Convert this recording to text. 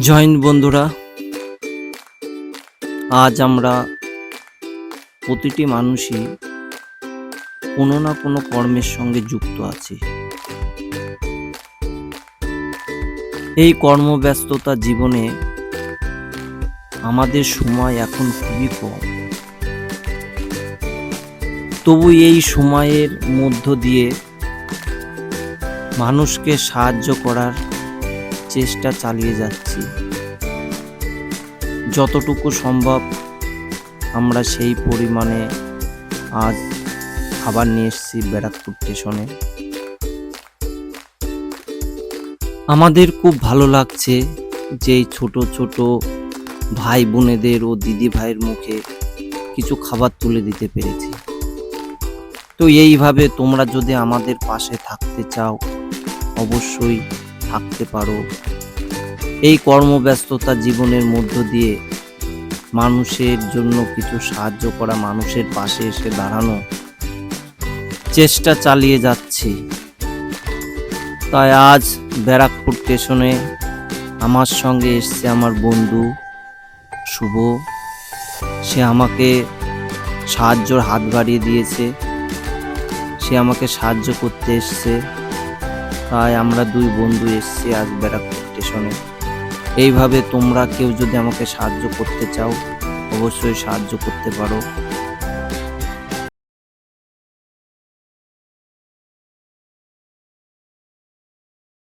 Joint বন্ধুরা। আজ আমরা প্রতিটি মানুষই কোনো না কোনো কর্মের সঙ্গে যুক্ত আছি। এই কর্মব্যস্ততা জীবনে আমাদের সময় এখন খুবই কম। তবু এই সময়ের মধ্য দিয়ে মানুষকে সাহায্য করার চেষ্টা চালিয়ে যাচ্ছি। যতটুকু সম্ভব আমরা সেই পরিমাণে আজ খাবার নিয়ে এসেছি ব্যারাকপুর স্টেশনে। আমাদের খুব ভালো লাগছে যে ছোট ছোট ভাই বোনেদের ও দিদি ভাইয়ের মুখে কিছু খাবার তুলে দিতে পেরেছি। তো এইভাবে তোমরা যদি আমাদের পাশে থাকতে চাও, অবশ্যই থাকতে পারো। এই কর্মব্যস্ততা জীবনের মধ্য দিয়ে মানুষের জন্য কিছু সাহায্য করা, মানুষের পাশে এসে দাঁড়ানো চেষ্টা চালিয়ে যাচ্ছি। তাই আজ ব্যারাকপুর স্টেশনে আমার সঙ্গে এসছে আমার বন্ধু শুভ। সে আমাকে সাহায্যর হাত বাড়িয়ে দিয়েছে। সে আমাকে সাহায্য করতে এসছে। তাই আমরা দুই বন্ধু এসেছি আজ ব্যারাকপুর স্টেশনে। এইভাবে তোমরা কেউ যদি আমাকে সাহায্য করতে চাও অবশ্যই সাহায্য করতে পারো।